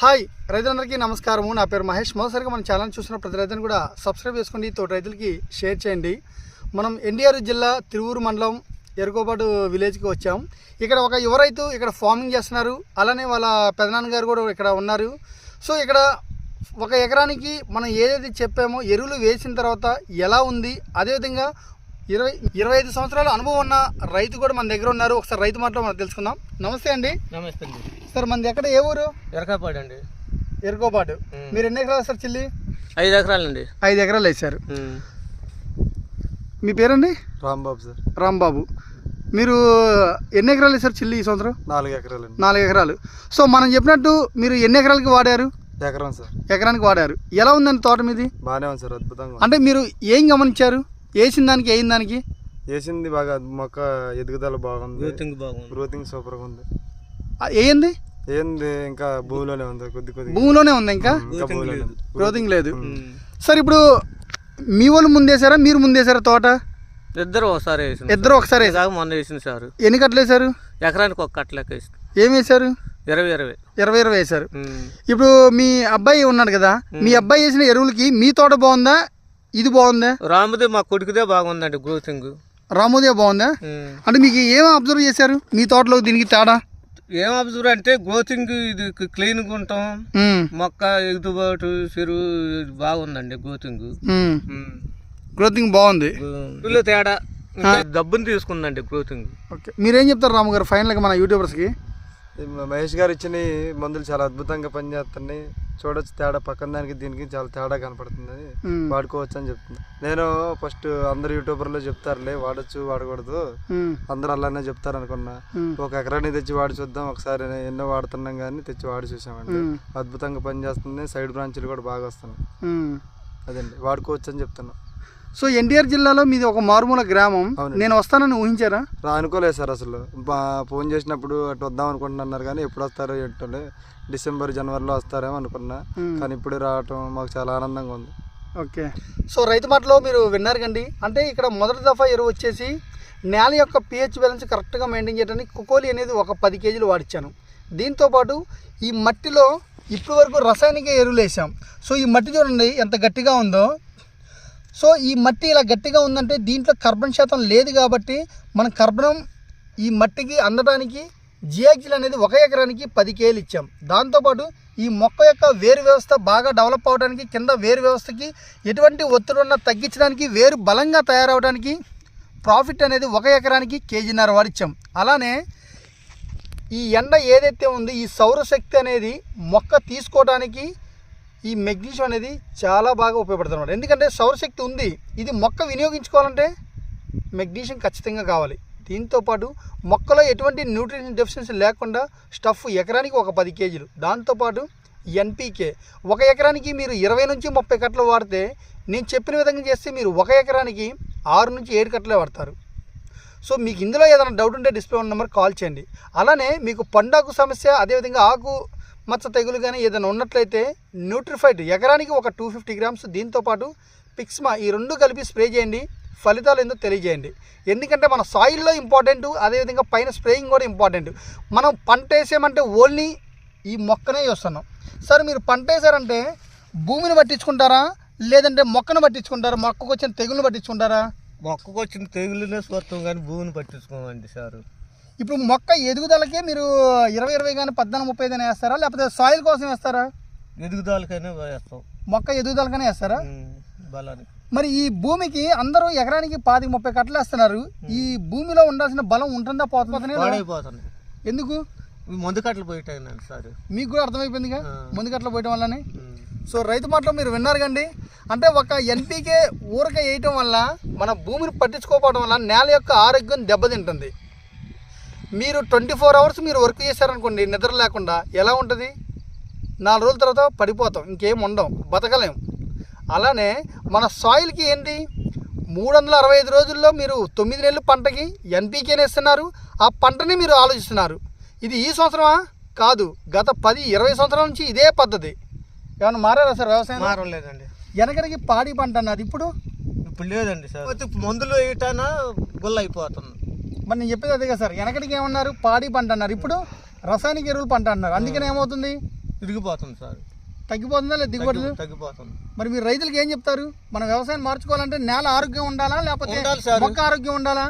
Hi రైతులందరికీ నమస్కారము. నా పేరు మహేష్. మొదటిసారిగా మన ఛానల్ చూసిన ప్రతి రైతుని కూడా సబ్స్క్రైబ్ చేసుకోండి తోటి రైతులకి షేర్ చేయండి. మనం ఎన్టీఆర్ జిల్లా తిరువూరు మండలం ఎరుకోపాటు విలేజ్కి వచ్చాం. ఇక్కడ ఒక యువ రైతు ఇక్కడ ఫార్మింగ్ చేస్తున్నారు. అలానే వాళ్ళ పెదనాన్న గారు కూడా ఇక్కడ ఉన్నారు. సో ఇక్కడ ఒక ఎకరానికి మనం ఏదైతే చెప్పామో ఎరువులు వేసిన తర్వాత ఎలా ఉంది? అదేవిధంగా ఇరవై ఇరవై ఐదు సంవత్సరాల అనుభవం ఉన్న రైతు కూడా మన దగ్గర ఉన్నారు. ఒకసారి రైతు మాటలో మనం తెలుసుకుందాం. నమస్తే అండి. నమస్తే అండి. సార్ మనది ఎక్కడ? ఏ ఊరు? ఎరకాపాడు అండి. ఎరుకోపాటు. మీరు ఎన్ని ఎకరాలు సార్ చిల్లి? ఐదు ఎకరాలండి. ఐదు ఎకరాలు వేశారు. మీ పేరండి? రాంబాబు సార్. రాంబాబు. మీరు ఎన్ని ఎకరాలు వేశారు చిల్లి ఈ సంవత్సరం? నాలుగు ఎకరాలండి. నాలుగు ఎకరాలు. సో మనం చెప్పినట్టు మీరు ఎన్ని ఎకరాలకి వాడారు? ఎకరం సార్. ఎకరానికి వాడారు. ఎలా ఉందండి తోట మీది? బాగానే ఉంది సార్ అద్భుతంగా. అంటే మీరు ఏం గమనించారు? వేసిన దానికి వేయిన దానికి? వేసింది బాగా మొక్క ఎదుగుదల బాగుంది. గ్రోతింగ్ బాగుంది. గ్రోతింగ్ సూపర్గా ఉంది. వేయండి ఏంది ఇంకా భూమిలోనే ఉంది కొద్ది కొద్ది భూమిలోనే ఉంది ఇంకా. గ్రోతింగ్ లేదు. సార్ ఇప్పుడు మీ వాళ్ళు ముందేశారా మీరు ముందేశారా తోట? ఇద్దరు ఒకసారి వేసింది ఇద్దరు ఒకసారి మొన్న వేసింది సార్. ఎన్ని కట్టలు వేశారు ఎకరానికి ఒక కట్ట లెక్క వేసింది. ఏం వేశారు ఇరవై ఇరవై. ఇరవై ఇరవై వేశారు. ఇప్పుడు మీ అబ్బాయి ఉన్నాడు కదా మీ అబ్బాయి వేసిన ఎరువులకి మీ తోట బాగుందా? ఇది బాగుందా? రాముది మా కొడుకుదే బాగుందండి గ్రోతింగ్. రామోదే బాగుందా. అంటే మీకు ఏం అబ్జర్వ్ చేశారు? మీ తోటలో దీనికి తేడా? ఏం అబ్జర్వ్ అంటే గ్రోతింగ్ ఇది క్లీన్గా ఉంటాం. ఉమ్, మొక్క ఎగుతుబాటు చెరువు ఇది బాగుందండి గ్రోతింగ్. గ్రోతింగ్ బాగుంది. ఇల్లు తేడా. డబ్బుని తీసుకుందండి గ్రోతింగ్. ఓకే. మీరేం చెప్తారు రాము గారు? ఫైనల్గా మన యూట్యూబర్స్కి మహేష్ గారు ఇచ్చిన ఈ మందులు చాలా అద్భుతంగా పనిచేస్తున్నాయి. చూడొచ్చు తేడా. పక్కన దానికి దీనికి చాలా తేడా కనపడుతుంది వాడుకోవచ్చు అని చెప్తుంది. నేను ఫస్ట్ అందరు యూట్యూబర్లో చెప్తారులే వాడచ్చు వాడకూడదు. అందరు అలానే చెప్తారు అనుకున్నా ఒక ఎకరాన్ని తెచ్చి వాడి చూద్దాం ఒకసారి ఎన్నో వాడుతున్నాం కానీ తెచ్చి వాడి చూసామండి. అద్భుతంగా పనిచేస్తుంది సైడ్ బ్రాంచ్లు కూడా బాగా వస్తున్నాయి. అదండి. వాడుకోవచ్చు అని చెప్తున్నా. సో ఎన్టీఆర్ జిల్లాలో మీది ఒక మారుమూల గ్రామం. నేను వస్తానని ఊహించారా? రా అనుకోలేదు సార్ అసలు. బా- ఫోన్ చేసినప్పుడు అటు వద్దాం అనుకుంటున్నారు కానీ ఎప్పుడు వస్తారో ఎట్టలే డిసెంబర్ జనవరిలో వస్తారేమో అనుకున్నా. కానీ ఇప్పుడు రావటం మాకు చాలా ఆనందంగా ఉంది. ఓకే. సో రైతు మాటలో మీరు విన్నారు కండి. అంటే ఇక్కడ మొదటి దఫా ఎరువు వచ్చేసి నేల యొక్క పిహెచ్ బ్యాలెన్స్ కరెక్ట్గా మెయింటైన్ చేయడానికి కుకోలి అనేది ఒక పది కేజీలు వాడిచ్చాను. దీంతోపాటు ఈ మట్టిలో ఇప్పటి వరకు రసాయనిక ఎరువులు వేసాం సో ఈ మట్టి చూడండి ఎంత గట్టిగా ఉందో. సో ఈ మట్టి ఇలా గట్టిగా ఉందంటే దీంట్లో కర్బన్ శాతం లేదు కాబట్టి మనం కర్బనం ఈ మట్టికి అందడానికి జియాక్సిల్ అనేది ఒక ఎకరానికి పది కేలు ఇచ్చాం. దాంతోపాటు ఈ మొక్క యొక్క వేరు వ్యవస్థ బాగా డెవలప్ అవడానికి కింద వేరు వ్యవస్థకి ఎటువంటి ఒత్తిడి ఉన్నా తగ్గించడానికి వేరు బలంగా తయారవడానికి ప్రాఫిట్ అనేది ఒక ఎకరానికి కేజీన్నర వాడిచ్చాం అలానే ఈ ఎండ ఏదైతే ఉంది ఈ సౌరశక్తి అనేది మొక్క తీసుకోవడానికి ఈ మెగ్నీషియం అనేది చాలా బాగా ఉపయోగపడుతుంది అనమాట ఎందుకంటే సౌరశక్తి ఉంది ఇది మొక్క వినియోగించుకోవాలంటే మెగ్నీషియం ఖచ్చితంగా కావాలి. దీంతోపాటు మొక్కలో ఎటువంటి న్యూట్రిషన్ డెఫిషియన్సీ లేకుండా స్టఫ్ ఎకరానికి ఒక పది కేజీలు. దాంతోపాటు ఎన్పీకే ఒక ఎకరానికి మీరు ఇరవై నుంచి ముప్పై కట్టలు వాడితే నేను చెప్పిన విధంగా చేస్తే మీరు ఒక ఎకరానికి ఆరు నుంచి ఏడు కట్టలే వాడతారు. సో మీకు ఇందులో ఏదైనా డౌట్ ఉంటే డిస్ప్లే ఉన్న నెంబర్ కాల్ చేయండి. అలానే మీకు పండాకు సమస్య అదేవిధంగా ఆకు మచ్చ తెగులు కానీ ఏదైనా ఉన్నట్లయితే న్యూట్రిఫైడ్ ఎకరానికి ఒక టూ ఫిఫ్టీ గ్రామ్స్ దీంతోపాటు పిక్స్మా ఈ రెండు కలిపి స్ప్రే చేయండి. ఫలితాలు ఏందో తెలియజేయండి. ఎందుకంటే మన సాయిల్లో ఇంపార్టెంట్ అదేవిధంగా పైన స్ప్రేయింగ్ కూడా ఇంపార్టెంట్ మనం పంట వేసామంటే ఓన్లీ ఈ మొక్కనే చూస్తున్నాం సార్ మీరు పంట వేసారంటే భూమిని పట్టించుకుంటారా? లేదంటే మొక్కను పట్టించుకుంటారా? మొక్కకు వచ్చిన తెగులను పట్టించుకుంటారా? మొక్కకు వచ్చిన తెగులునే చూస్తాం కానీ భూమిని పట్టించుకోమండి సారు. ఇప్పుడు మొక్క ఎదుగుదలకే మీరు ఇరవై ఇరవై కానీ పద్నాలుగు ముప్పై ఐదు వేస్తారా? లేకపోతే సాయిల్ కోసం వేస్తారా? ఎదుగుదలకైనా వేస్తాం. మొక్క ఎదుగుదలకనే వేస్తారా? బలానికి. మరి ఈ భూమికి అందరూ ఎకరానికి పాతిక ముప్పై కట్టలు వేస్తున్నారు. ఈ భూమిలో ఉండాల్సిన బలం ఉంటుందా పోతుందా ఎందుకు? మందు కట్టలు పోయిటాయినండి సార్. మీకు కూడా అర్థమైపోయిందిగా. ముందు కట్టలు పోయటం వల్లనే. సో రైతు మాటలో మీరు విన్నారు కండి. అంటే ఒక ఎన్పీకే ఊరక వేయటం వల్ల మన భూమిని పట్టించుకోకపోవడం వల్ల నేల యొక్క ఆరోగ్యం దెబ్బతింటుంది. మీరు ట్వంటీ ఫోర్ అవర్స్ మీరు వర్క్ చేశారనుకోండి నిద్ర లేకుండా ఎలా ఉంటుంది? నాలుగు రోజుల తర్వాత పడిపోతాం ఇంకేం ఉండం బతకలేం. అలానే మన సాయిల్కి ఏంటి? మూడు వందల అరవై ఐదు రోజుల్లో మీరు తొమ్మిది నెలలు పంటకి ఎన్పీకేనే ఇస్తున్నారు ఆ పంటని మీరు ఆలోచిస్తున్నారు. ఇది ఈ సంవత్సరమా? కాదు గత పది ఇరవై సంవత్సరాల నుంచి ఇదే పద్ధతి. ఏమన్నా మారారా సార్ వ్యవసాయం మారలేదండి వెనకడికి పాడి పంట అన్నారు ఇప్పుడు? ఇప్పుడు లేదండి సార్. మందులు వేయటానా? గుల్ల అయిపోతుంది. మరి నేను చెప్పేది అదే కదా సార్. వెనకడికి ఏమన్నారు? పాడి పంట అన్నారు. ఇప్పుడు రసాయనిక ఎరువులు పంట అన్నారు. అందుకని ఏమవుతుంది? తిరిగిపోతుంది సార్. తగ్గిపోతుందా లేదా దిగుబడులు? తగ్గి- తగ్గిపోతుంది. మరి మీరు రైతులకు ఏం చెప్తారు? మన వ్యవసాయం మార్చుకోవాలంటే నేల ఆరోగ్యం ఉండాలా లేకపోతే. మొక్క ఆరోగ్యం ఉండాలా?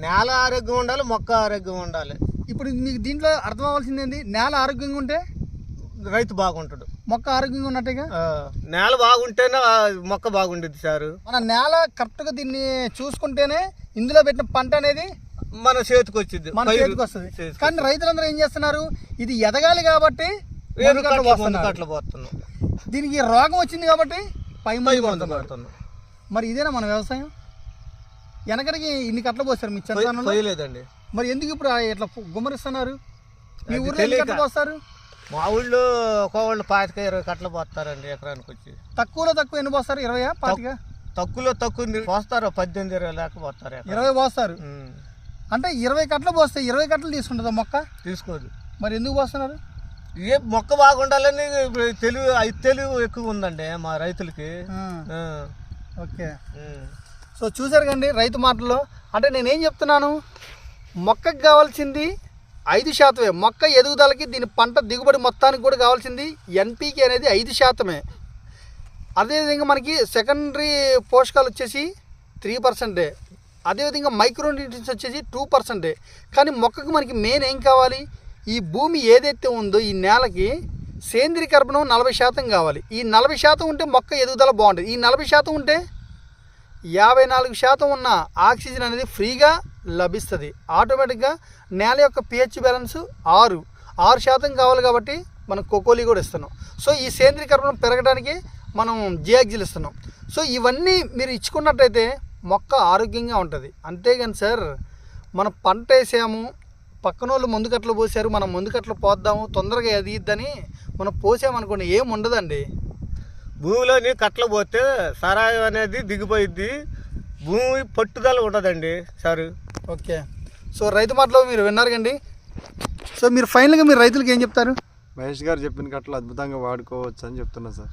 నేల ఆరోగ్యం ఉండాలి మొక్క ఆరోగ్యం ఉండాలి. ఇప్పుడు మీకు దీంట్లో అర్థం అవ్వాల్సింది ఏంది? నేల ఆరోగ్యంగా ఉంటే రైతు బాగుంటాడు. మొక్క ఆరోగ్యంగా ఉన్నట్టుగా? నేల బాగుంటేనే మొక్క బాగుండేది సార్. మన నేల కరెక్ట్గా దీన్ని చూసుకుంటేనే ఇందులో పెట్టిన పంట అనేది మన చేతికి వచ్చింది. మన చేతికి వస్తుంది. కానీ రైతులందరూ ఏం చేస్తున్నారు? ఇది ఎదగాలి కాబట్టి కట్ల పోతున్నాం. దీనికి రోగం వచ్చింది కాబట్టి పై. కొడుతున్నాం మరి ఇదేనా మన వ్యవసాయం? వెనకడికి ఇన్ని కట్టలు పోస్తారు మీ పోయలేదండి. మరి ఎందుకు ఇప్పుడు ఇట్లా గుమ్మరిస్తున్నారు? మీ ఊర్లో ఎన్ని. కట్టలు పోస్తారు? మా ఊళ్ళో ఒక్కోళ్ళు పాతిక ఇరవై కట్టలు పోస్తారండి ఎకరానికి వచ్చి. తక్కువలో తక్కువ ఎన్ని పోస్తారు? ఇరవై పాతిక? తక్కువలో తక్కువ పోస్తారు పద్దెనిమిది ఇరవై లేక పోస్తారు. ఇరవై పోస్తారు. అంటే ఇరవై కట్టలు పోస్తే ఇరవై కట్టలు తీసుకుంటుందా మొక్క? తీసుకోదు. మరి ఎందుకు పోస్తున్నారు? ఏ మొక్క బాగుండాలని తెలివి అది తెలివి ఎక్కువ ఉందండి మా రైతులకి. ఓకే. సో చూసారు కండి రైతు మాటల్లో. అంటే నేనేం చెప్తున్నాను? మొక్కకు కావాల్సింది ఐదు శాతమే. మొక్క ఎదుగుదలకి దీని పంట దిగుబడి మొత్తానికి కూడా కావాల్సింది ఎన్పీకే అనేది ఐదు శాతమే. అదేవిధంగా మనకి సెకండరీ పోషకాలు వచ్చేసి త్రీ పర్సెంటే. అదేవిధంగా మైక్రో న్యూట్రియన్స్ వచ్చేసి టూ పర్సెంటే కానీ మొక్కకు మనకి మెయిన్ ఏం కావాలి? ఈ భూమి ఏదైతే ఉందో ఈ నేలకి సేంద్రియ కర్బనం నలభై శాతం కావాలి. ఈ నలభై శాతం ఉంటే మొక్క ఎదుగుదల బాగుంటుంది. ఈ నలభై శాతం ఉంటే యాభై నాలుగు శాతం ఉన్న ఆక్సిజన్ అనేది ఫ్రీగా లభిస్తుంది. ఆటోమేటిక్గా నేల యొక్క పిహెచ్ బ్యాలెన్స్ ఆరు. ఆరు శాతం కావాలి కాబట్టి మనం కోకోలి కూడా ఇస్తున్నాం. సో ఈ సేంద్రీకరణం పెరగడానికి మనం జియాక్జిల్ ఇస్తున్నాం. సో ఇవన్నీ మీరు ఇచ్చుకున్నట్టయితే మొక్క ఆరోగ్యంగా ఉంటుంది. అంతేగాని సార్ మనం పంట వేసాము పక్కన వాళ్ళు ముందుకట్లు పోసారు మనం ముందుకట్లు పోద్దాము తొందరగా ఎదిగిద్దని మనం పోసామనుకోండి ఏం ఉండదండి. భూమిలోని కట్టలు పోతే సరాయం అనేది దిగిపోయిద్ది. భూమి పట్టుదల ఉండదండి సార్. ఓకే. సో రైతు మాటలో మీరు విన్నారు కండి. సో మీరు ఫైనల్గా మీరు రైతులకు ఏం చెప్తారు? మహేష్ గారు చెప్పిన కట్టలు అద్భుతంగా వాడుకోవచ్చు అని చెప్తున్నా సార్.